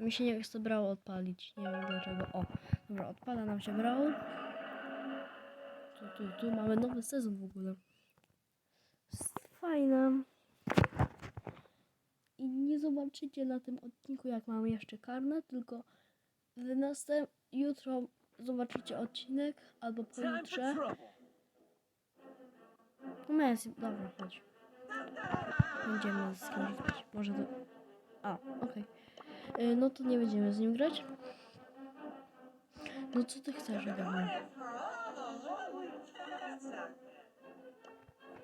Mi się nie chce brało odpalić. Nie wiem dlaczego. O, dobra, odpada nam się brało. Tu, tu, tu mamy nowy sezon w ogóle. Jest Fajne. I nie zobaczycie na tym odcinku, jak mamy jeszcze karne, tylko w następ... jutro zobaczycie odcinek, albo pojutrze. No Messi, dobra, chodź. Będziemy z kimś. Może to... A, okej. Y, No to nie będziemy z nim grać. No co ty chcesz ode?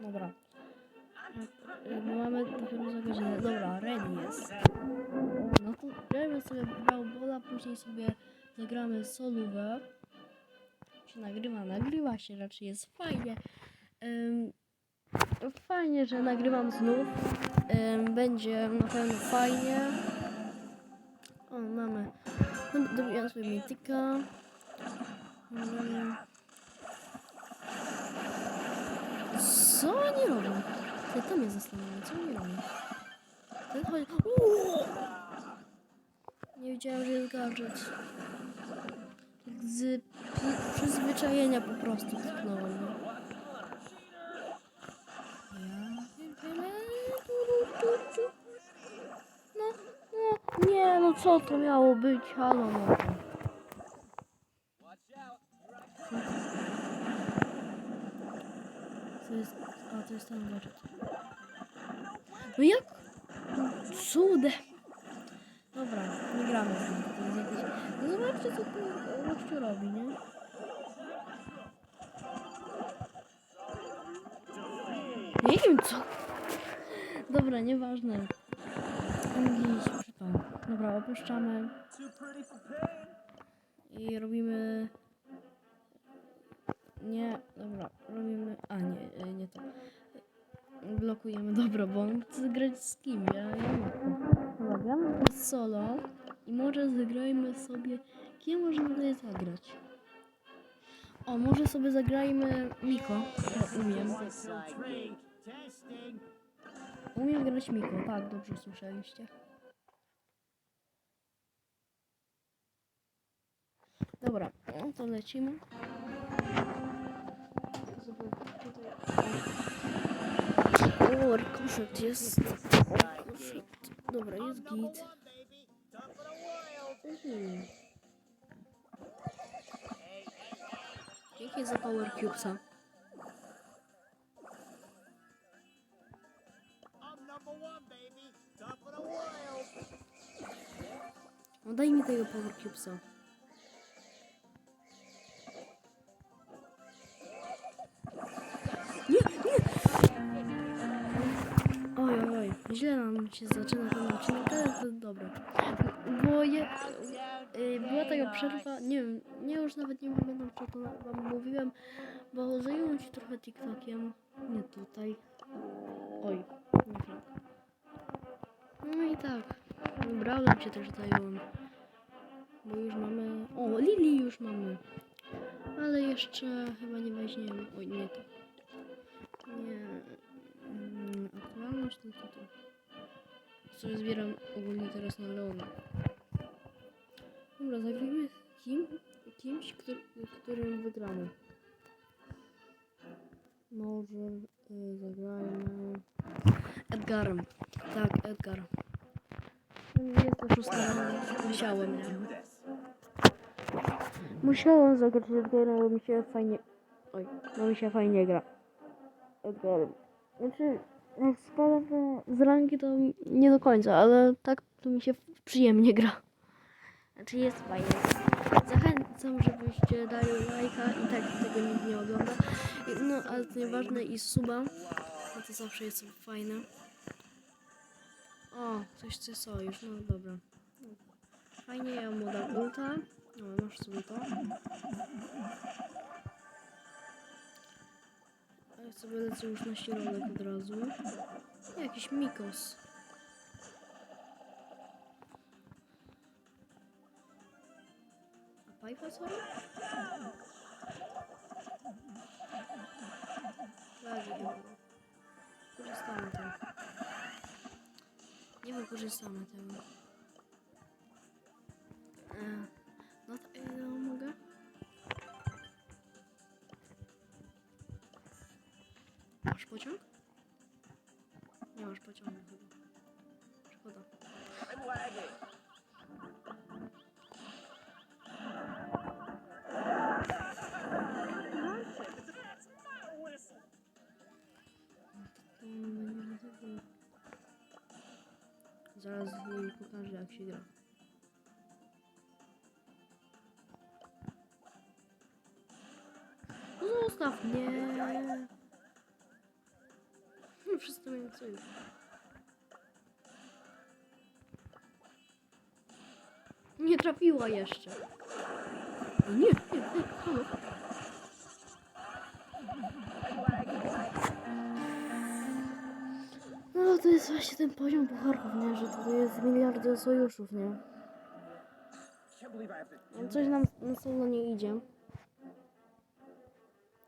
Dobra. No mamy dopiero za godzinę. Dobra, ready jest. No to gramy sobie Brawlbola, później sobie zagramy solówę. Się nagrywa, nagrywa się raczej, jest fajnie. Ym, fajnie, że nagrywam znów. Ym, będzie na pewno fajnie. O, mamy. No, Dobiłam sobie mityka. Mamy. Co oni robią? Ty to mnie zastanawia, co oni robią? Ten chodzi... Nie wiedziałem, że jest gadżet. Z przy- przyzwyczajenia po prostu kliknąłem. No. Ja pierdzielę. Tu, tu, tu. No, no, no co to miało być? Halo, no. Co jest? A, to jest ten gadżet. No jak? Cudem. Dobra, nie gramy z nim. To jest jakiś... No zobaczcie, co tu gościu robi, nie? Nie wiem co. Dobra, nieważne. Przypał. Dobra, opuszczamy. I robimy... Nie, dobra, robimy... A, nie, e, nie to. Blokujemy, dobra, bo on chce grać z kim? Ja, ja nie gramy solo i może zagrajmy sobie... Kim możemy tutaj zagrać? O, może sobie zagrajmy Miko. O, umiem. Umiem grać Miko, tak, dobrze słyszeliście. Dobra, no to lecimy. O, rikoszet jest. Rikoszet. Dobra, jest git. Mhm. Dzięki za Power Cubesa. No daj mi tego Power Cubesa. Źle nam się zaczyna ten odcinek, ale to dobra. Bo je, y, była taka przerwa, nie wiem, nie już nawet nie pamiętam co to wam mówiłem, bo zajęłam się trochę TikTokiem, nie tutaj. Oj, nieprawda. No i tak, brałem się też zająłem, bo już mamy, o, Lili już mamy, ale jeszcze chyba nie weźmiemy, oj, nie to. Nie, mm, aktualność to to. Sobie zbieram ogólnie teraz na Leona. Dobra, zagrajmy kim, kimś, który, którym wygramy. Może y, zagrajmy Edgarem. Tak, Edgar. Jest to szósta. Musiałem, nie? Musiałem zagrać Edgarem, bo mi się fajnie... Oj, bo mi się fajnie gra. Edgarem. Znaczy, jak spadam z rangi, to nie do końca, ale tak to mi się przyjemnie gra. Znaczy jest fajnie. Zachęcam, żebyście dali lajka i tak tego nikt nie ogląda. No, ale to nieważne i suba. No to zawsze jest fajne. O, coś chce sojusz, no dobra. Fajnie, ja mu dam ulta. No, masz sobie to. A ja sobie lecę już na środek od razu. Jakiś Mikos. A Pajpa co? Lagi Korzystamy tego. Nie wykorzystamy tego. No to ile mogę? Pociąg? Nie masz pociągu chyba. Szkoda. Zaraz jej pokażę jak się gra. No Zostaw mnie! No, Wszyscy mają sojusz. Nie trafiła jeszcze. O Nie, nie, nie, halo. No to jest właśnie ten poziom pucharów, nie? Że tutaj jest miliardy sojuszów, nie? To. No, Coś nam na solo nie idzie.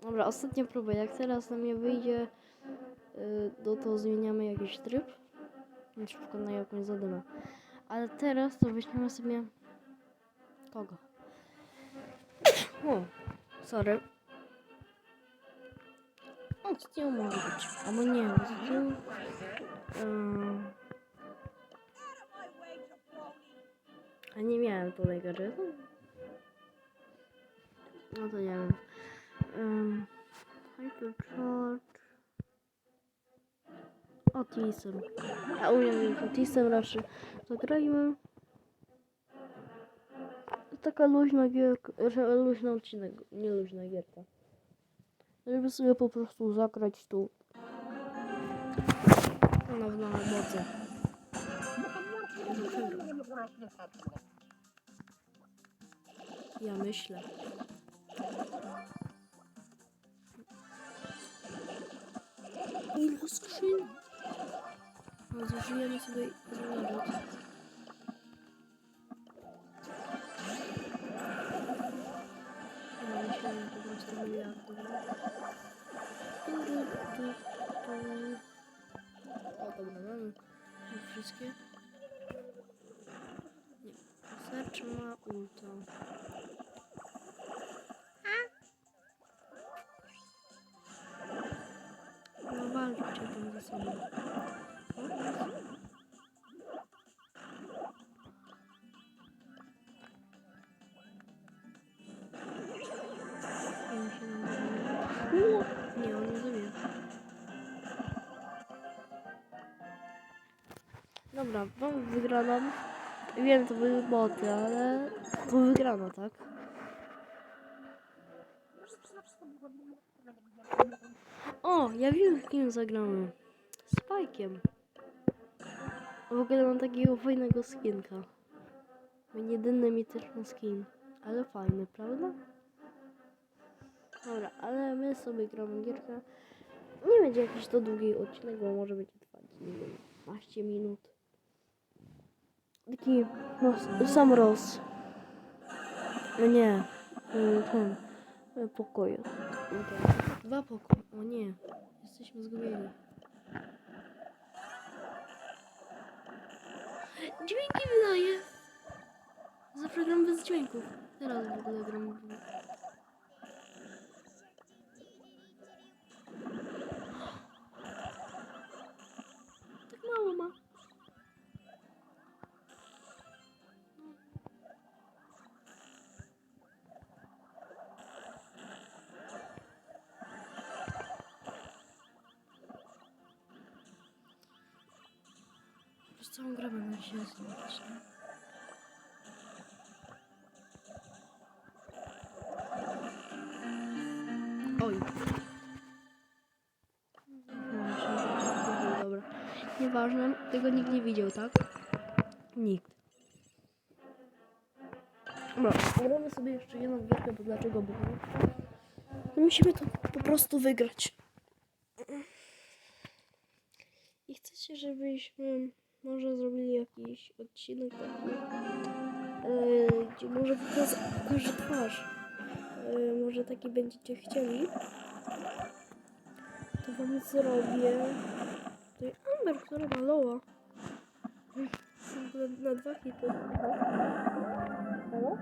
Dobra, ostatnia próba. Jak teraz nam nie wyjdzie, no to zmieniamy jakiś tryb. Na przykład na jakąś zadymę. Ale teraz to weźmiemy sobie... Kogo? O, sorry. O, z tyłu może być. Albo nie, tyłu... Ym, a nie miałem tutaj gadżetu? No to nie wiem. Um, Otisem. Ja umiem Otisem raczej. Zagrajmy. To taka luźna gierka, luźny odcinek, nie luźna gierka. Żeby sobie po prostu zagrać tu. Na w nowe mocy. Ja myślę. Ile skrzyń? No, zużyjemy sobie nawet. Ja myślałem po prostu miliardów. Tu, tu, tu, tu. O, dobra, mamy wszystkie. Nie. Sercz ma ulta. No walczcie Nie, on nie zabije. Dobra, mam wygraną. Wiem, to były boty, ale to wygrano, tak? O, ja wiem, kim zagramy. Z Spike'iem. W ogóle mam takiego fajnego skinka. Mój jedyny mityczny skin. Ale fajny, prawda? Dobra, ale my sobie gramy gierkę. Nie będzie jakiś to długi odcinek, bo może będzie trwać, nie wiem, 15 minut. Taki, no, sam roz. No nie, y, ten, pokoju. Okej. Dwa pokoje. O nie, jesteśmy zgubieni. Dźwięki wydaje. Zawsze gram bez dźwięków. Teraz w ogóle gram. Całą grę będę się nie? Oj. Było Dobra. Nieważne, tego nikt nie widział, tak? Nikt. Dobra, gramy sobie jeszcze jedną gierkę, bo dlaczego by nie? No musimy to po prostu wygrać. I chcecie, żebyśmy może zrobili jakiś odcinek taki, e, gdzie może pokażę twarz. E, może taki będziecie chcieli. To wam zrobię. Tutaj Amber, która ma loa. Na, na dwa hity. Halo?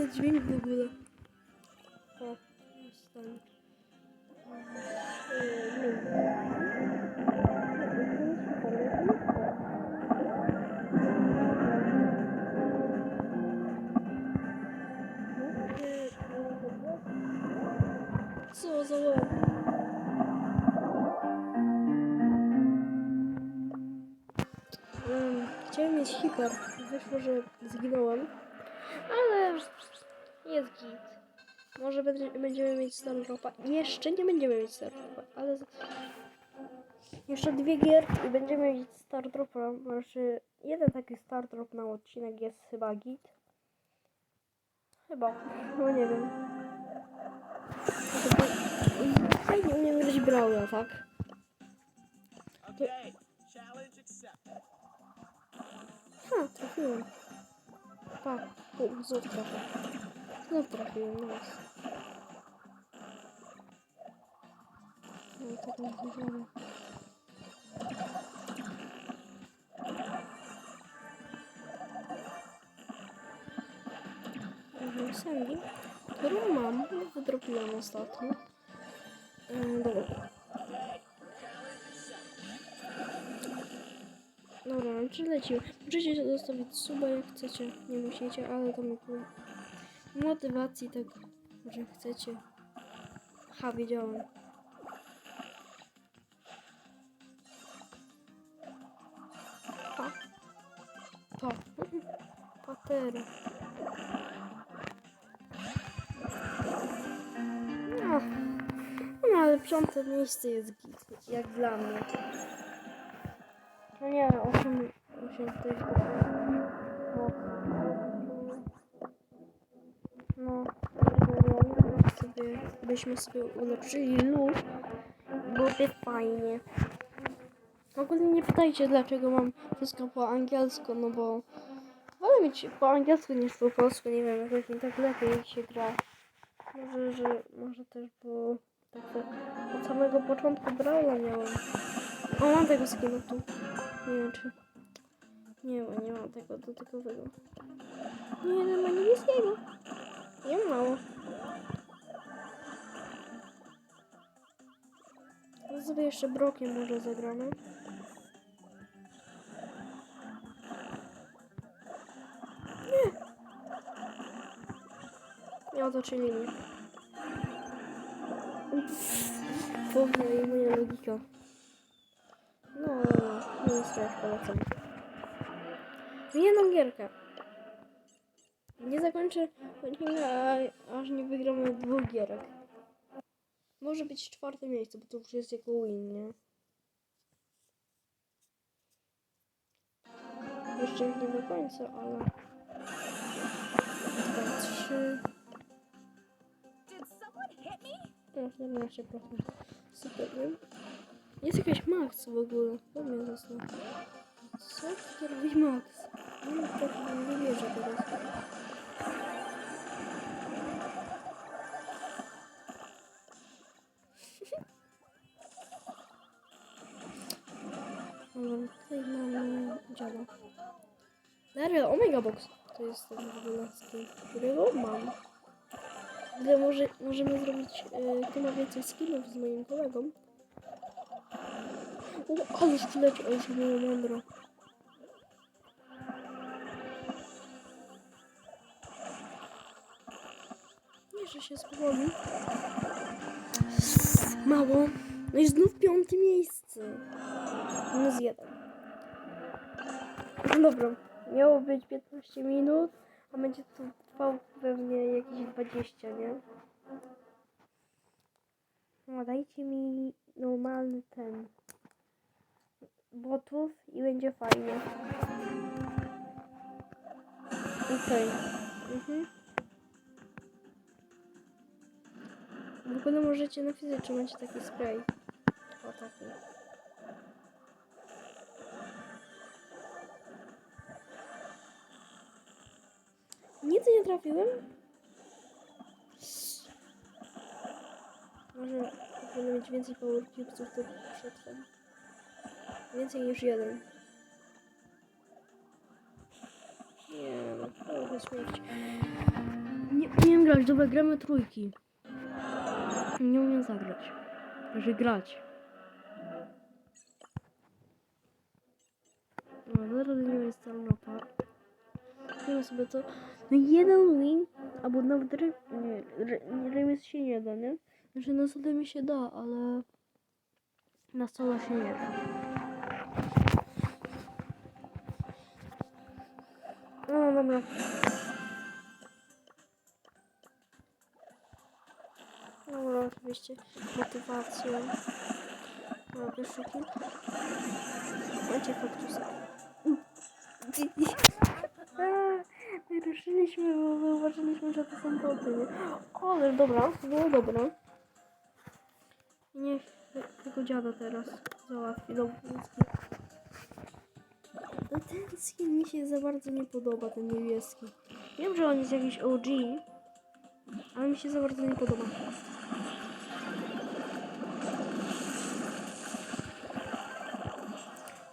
Dziwny dźwięk w ogóle. O, jest tam. Co za łeb? Um, chciałem mieć hiper. Wyszło, że zginąłem. Ale jest git. Może będzie, będziemy mieć Star Dropa. Jeszcze nie będziemy mieć Star Dropa, ale jeszcze dwie gierki i będziemy mieć Star Dropa. Znaczy, jeden taki Star Drop na odcinek jest chyba git. Chyba. No nie wiem. Fajnie umiem grać Brawla, tak? Accepted. Ha, trafiłem. Pa, pół, Znów trafiłem, nice. No, tak nie możemy. Mhm, Sandy, którą mam, wydropiłam ostatnio. Yy, dobra. Dobra, no czy lecimy? Możecie zostawić suba jak chcecie, nie musicie, ale mi tu motywacji tak, że chcecie. Ha, wiedziałem. Pa. Pa. Patera. No. no, ale piąte miejsce jest git, jak dla mnie. No nie, 8, 8 to jest no. no, no, sobie, byśmy sobie ulepszyli lód, byłoby fajnie. Ogólnie nie pytajcie, dlaczego mam wszystko po angielsku, no bo wolę mieć po angielsku niż po polsku, nie wiem, jakoś mi tak lepiej się gra. Może, że, może też, bo tak od samego początku Braille'a miałem. O, mam tego skina tu. Nie wiem czy... Nie ma, nie mam tego dotykowego. Nie, nie ma niebieskiego. Nie ma mało. Sobie jeszcze brokiem może zagramy. Nie. Nie otoczyli mnie. I moja logika. No, no, nie strach polecam. Jedną gierkę. Nie zakończę aż nie wygramy dwóch gierek. Może być czwarte miejsce, bo to już jest jako win, nie? Jeszcze nie do końca, ale... Trzy... Did someone hit me? No, 14%. Super, nie? Jest jakaś Max w ogóle. To mnie zasnął. Co robi Max? No tak nie wierzę teraz. Tutaj mamy działa. Daryl, Omega Box. To jest ten w skin, którego mam. Gdy może, możemy zrobić, e, kto ma więcej skinów z moim kolegą. O, ale już przyleci, ale już było mądro. Jeszcze się spowoli. Mało. No i znów piąte miejsce. Minus jeden. Dobra, miało być 15 minut, a będzie to trwało pewnie jakieś 20, nie? No dajcie mi normalny ten botów i będzie fajnie. Okej. Mhm. W ogóle możecie napisać, czy macie taki spray. O taki. Nic nie trafiłem? Może będę mieć więcej power cubesów, to przetrwam. Więcej niż jeden. Nie no, połowę śmierci. Nie, nie wiem grać, dobra, gramy trójki. Nie umiem zagrać. Że grać. No, zaraz nie jest cała mapa. Zrobimy sobie to. No jeden win, albo nawet nie, ry, remis się nie da, nie? Znaczy na solo mi się da, ale na solo się nie da. No dobra. Dobra, oczywiście motywację. Dobra, pierwszy kill. Macie kaktusa. Ruszyliśmy, bo zauważyliśmy, że to są boty? Ale dobra, było dobre. Niech tego dziada teraz załatwi. No ten skin mi się za bardzo nie podoba, ten niebieski. Wiem, że on jest jakiś OG, ale mi się za bardzo nie podoba.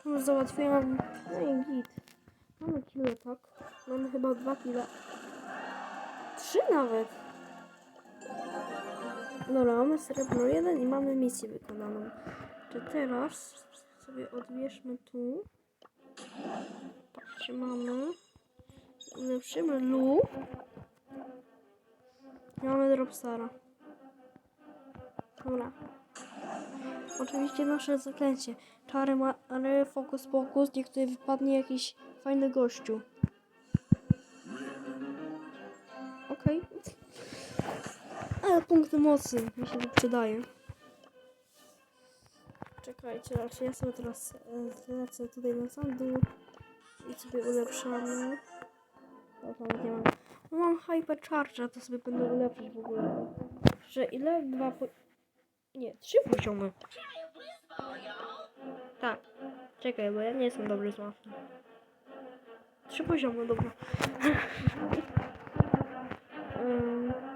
No, załatwiłam. No i git. Mamy kilo, tak? Mamy chyba dwa kilo. Trzy nawet. Dobra, mamy srebrno jeden i mamy misję wykonaną. Czy teraz sobie odbierzmy tu. Patrzcie, mamy. Ulepszymy Lu. Mamy Dropstara. Dobra. Oczywiście nasze zaklęcie. Czary, mary, fokus, pokus. Niech tutaj wypadnie jakiś fajny gościu. Ale punkty mocy mi się tu przydaje. Czekajcie, raczej ja sobie teraz e, lecę tutaj na sam i sobie ulepszamy. Tam nie mam. No, mam hypercharge, to sobie będę ulepszać w ogóle. Że ile? Dwa po... Nie, trzy poziomy. Tak. Czekaj, bo ja nie jestem dobry z mapy. Trzy poziomy, dobra. Ym.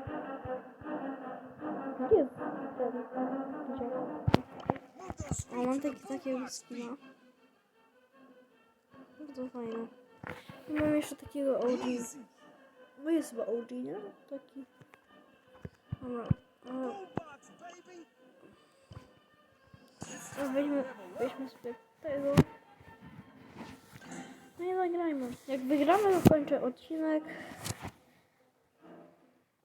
O, mam taki, takiego skina. Bardzo fajne. I mam jeszcze takiego OG. Bo jest chyba OG, nie? Taki. Dobra. O, Box, baby. a weźmy, weźmy sobie tego. No i nagrajmy. Jak wygramy, to kończę odcinek.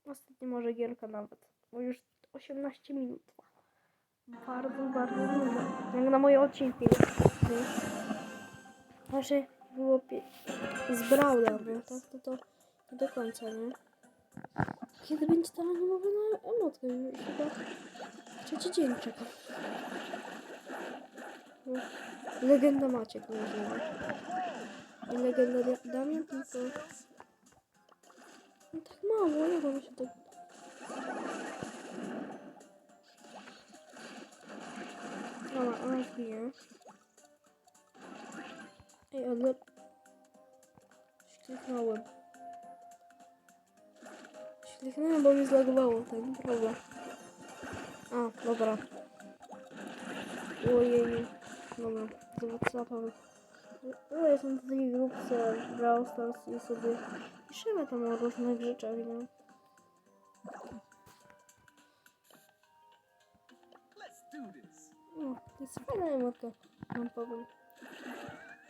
Ostatni może gierka nawet. Bo już 18 minut trwa. Bardzo, bardzo dużo. Jak na moje odcinki. Nie? Znaczy było z Brawlem, no tak to, to nie do końca, nie? Kiedy będzie ta animowana emotka? Już chyba trzeci dzień czekam. No. Legenda Maciek nazywa. I legenda Da- Damian tylko... No tak mało, jak ono się tak... Ona już bije. Ej, ale... Śliknąłem. Śliknąłem, bo mi zlagowało, tak, prawda. A, dobra. Ojej. Dobra, WhatsAppem. No, jestem na takiej grupce Brawl Stars i sobie piszemy tam o różnych rzeczach, nie? Let's do this. No, to jest fajna emotka, wam powiem.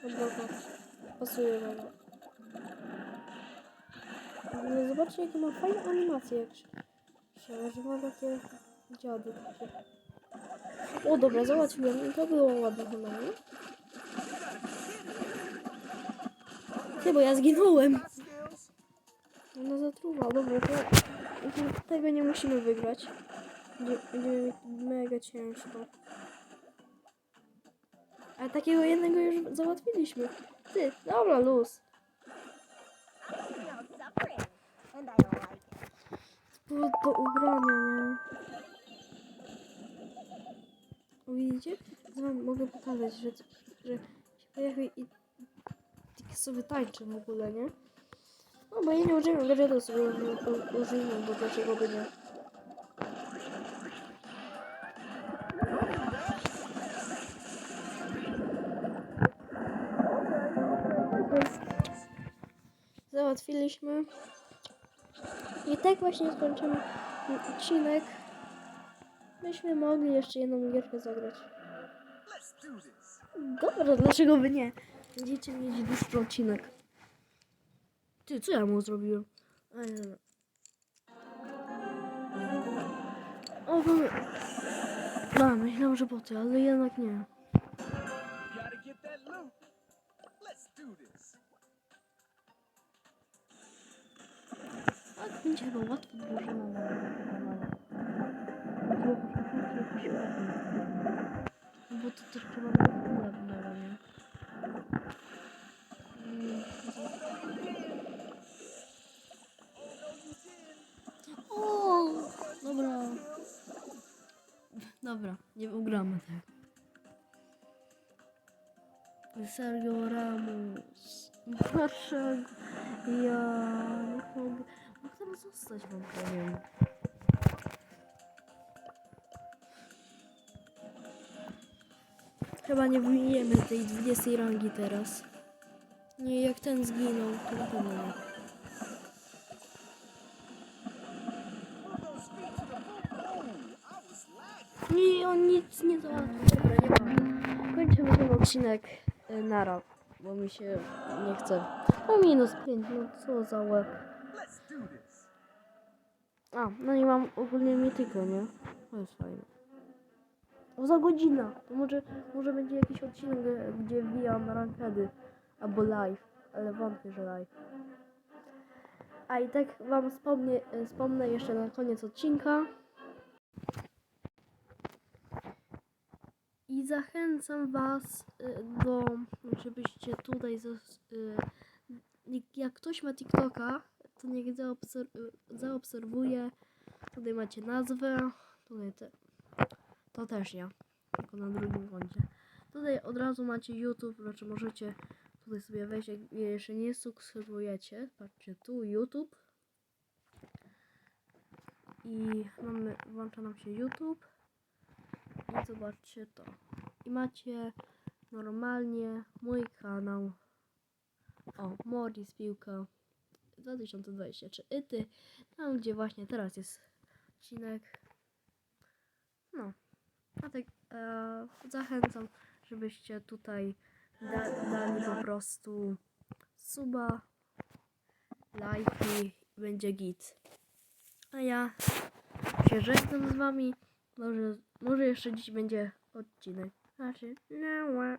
Dobra, pasuje bardzo. Ale zobaczcie, jakie ma fajne animacje, jak się, ma takie dziady takie. O, dobra, załatwiłem to było ładne chyba, nie? Nie, bo ja zginąłem. No zatruwa, dobra, to, to tego nie musimy wygrać. Będzie- mega ciężko. A takiego jednego już załatwiliśmy. Ty, dobra, luz. Było do ubrania, nie? Widzicie? Wam mogę pokazać, że, że się pojawił i tak sobie tańczy w ogóle, nie? No, bo ja nie używam gadżetu sobie u- u- użyjmy, bo dlaczego by nie? Załatwiliśmy. I tak właśnie skończymy odcinek. Myśmy mogli jeszcze jedną gierkę zagrać. Dobra, dlaczego by nie? Będziecie mieć dłuższy odcinek. Ty, co ja mu zrobiłem? Nie, dobra. O, mamy... No, myślałem, że boty, ale jednak nie. Gotta get that loot. Let's do this. Tak, będzie chyba łatwo drużyna. Bo to też chyba ładne, nie? Mm, O, dobra. Dobra, nie ugramy tego. Sergio Ramos. Dlaczego? Ja. Tam zostać, wam powiem. Chyba nie wyjmiemy tej 20 rangi teraz. Nie, jak ten zginął, to na pewno nie. On nic nie załatwił. Dobra, nie ma. Kończymy ten odcinek y, nara, bo mi się nie chce. No minus 5, no co za łeb. A, no i mam ogólnie mitykę, nie? To jest fajne. O, za godzinę. To może, może będzie jakiś odcinek, gdzie- wbijam rankedy. Albo live. Ale wątpię, że live. A i tak wam wspomnę, e, wspomnę jeszcze na koniec odcinka. I zachęcam was e, do, żebyście tutaj, e, jak ktoś ma TikToka, to niech zaobser- zaobserwuje. Tutaj macie nazwę. Tutaj te, to też ja. Tylko na drugim koncie. Tutaj od razu macie YouTube, znaczy możecie tutaj sobie wejść, jak jeszcze nie subskrybujecie. Patrzcie tu YouTube. I mamy, włącza nam się YouTube. I zobaczcie to. I macie normalnie mój kanał. O, Morris Piłka 2023 Ity, tam gdzie właśnie teraz jest odcinek. No, a tak e, zachęcam, żebyście tutaj da, dali po prostu suba, lajki, będzie git. A ja się żegnam z wami. Może, może jeszcze dziś będzie odcinek. Znaczy, no,